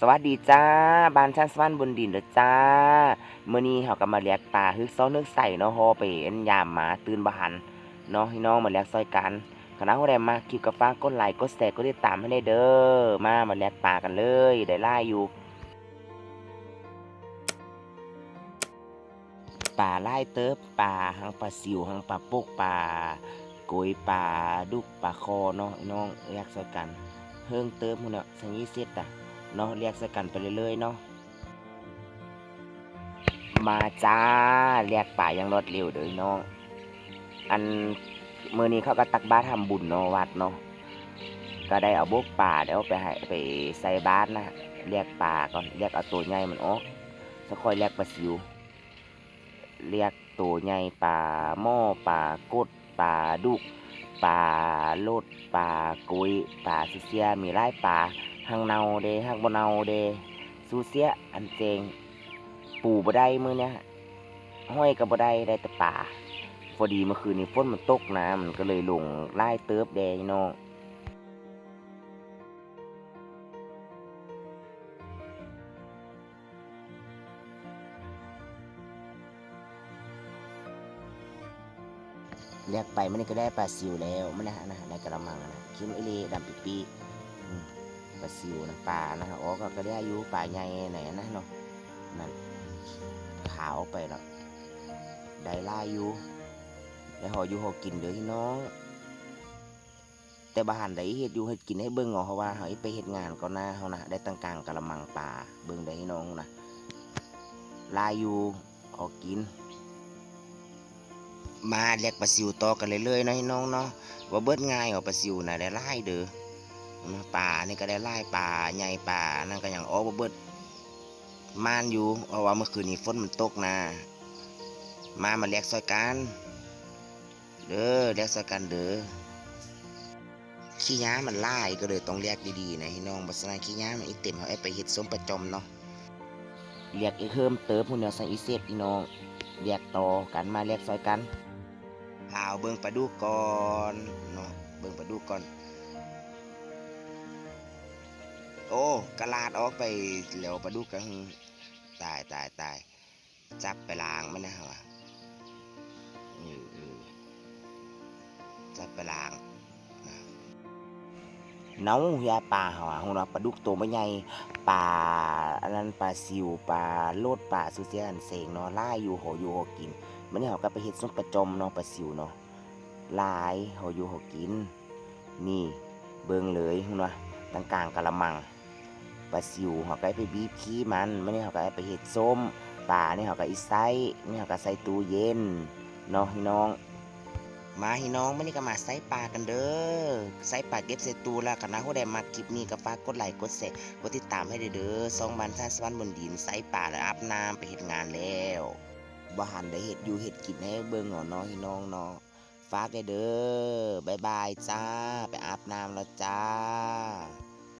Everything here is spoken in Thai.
สวัสดีจ้าบ้านชาสวรรค์บนดินเด้อจ้าเมื้อนี้เฮาก็มาเลียกปลาฮึกซ้อนนึกใส่เนาะฮอไปอันยามหมาตื่นบ่หันเนาะพี่น้องมาเลียกซอยกันคณะผู้ใดมาคลิปกับฟ้ากกดไหลค์กดแชร์กดติดตามให้ได้เด้อมามาเลียกปลากันเลยได้หลายอยู่ปลาลายเติบปลาหังปลาซิวหังปลาปกปลาโกยปลาดุกปลาคอเนาะน้องเรียกซอยกันเฮิงเติมพุ่นน่ะสังยี่สิบอะ เนาะเรียกสกันไปเรื่อยๆเนาะมาจ้าเรียกป่ายังรวดเร็วเด้อน้องอันมื้อนี้เขาก็ตักบาตรทำบุญเนาะวัดเนาะก็ได้เอาบกป่าเดี๋ยวไปให้ไปใส่บาตรนะเรียกป่าก่อนเรียกเอาตัวใหญ่มันออกสักค่อยเรียกปลาซิว เรียกตัวใหญ่ปลาหม้อปลากดปลาดุก ป่าโลดป่ากุยป่าซูเซียมีไร่ป่าหางเนาเดหางบนเนาเดซูเซียอันเจงปู่บ่ได้มือเนี้ยห้อยกับ่ได้ได้แต่ป่าพอดีเมื่อคืนนี้ฝนมันตกนะมันก็เลยลงไล่เติบแดงน้อง เรียกไปมันก็ได้ปลาซิวแล้วมันนะฮะนะในกระมังนะคิมอิลีดำปีปีปลาซิวนะปลานะฮะอ๋อก็ก็ได้อายุปลาใหญ่ไหนนะเนาะนั่นขาวไปแล้วได้ล่าอยู่ได้หออยู่หอกินเด้อพี่น้องแต่บ้านได้เฮ็ดอยู่เฮ็ดกินให้เบิ่งเอาเพราะว่าเฮาไปเฮ็ดงานก่อนหน้าเฮานะได้ตั้งกลางกะละมังปลาเบิ่งได้พี่น้องนะลายอยู่ออกกิน มาเรียกปลาซิวต่อกันเรื่อยๆนะน้องเนาะว่าเบิดง่ายกว่าปลาซิวนะได้หลายเด้อปลานี่ก็ได้หลายปลาใหญ่ปลานั่นก็อย่างอ๋อบ่เบิดมานอยู่เพราะว่าเมื่อคืนนี้ฝนมันตกนะมามาเรียกซอยกันเด้อเรียกซอยกันเด้อขี้ย้ามันหลายก็เลยต้องเรียกดีๆนะพี่น้องบ่ซั่นขี้ย้ามันอีเต็มเฮาเอาไปเฮ็ดส้มประจอมเนาะเรียกอีเพิ่มเติมพุ่นเดียวใส่อีเซฟพี่น้องเรียกต่อกันมาเรียกซอยกัน หาวเบิ่งปลาดุกก่อนเนาะเบิ่งปลาดุกก่อน โอ้กระลาดออกไปเหลวปลาดุกกันตายตายตายจับไปล้างมันนะฮะจับไปล้างน้องยาปลาหรอของเราปลาดุกตัวไม่ใหญ่ปลาอันนั้นปลาซิวปลาโลดปลาซูเซียนเสงเนาะล่าอยู่หออยู่หอกิน มันนี่เขาก็ไปเฮ็ดส้มปลาจมเนาะปลาซิวเนาะลายหออยู่หอกิน นี่เบิ่งเลยเนว่าตั้งกลางกะละมังปลาซิวเขาก็ไปบีบขี้มันมันนี่เขาก็ไปเฮ็ดส้มปลานี่เขาก็อีไซนี่เขาก็ใส่ตู้เย็นเนาะพี่น้อง มาพี่น้องมื่อนี้ก็มาใส่ปลากันเด้อใส่ปลาเก็บใส่ตู้ล้วกันนะผู้ใดมาคลิปนี้ก็ฝากกดไลค์กดแชร์กดติดตามให้เด้อสองบันท่าสวรรค์บนดินใส่ปลาแล้วอาบน้ำไปเฮ็ดงานแล้ว บ่หันได้เห็ดอยู่เห็ดกินให้เบิ่งเอาเนาะพี่น้องเนาะฝากได้เด้อบายบายจ้า ไปอาบน้ำแล้วจ้า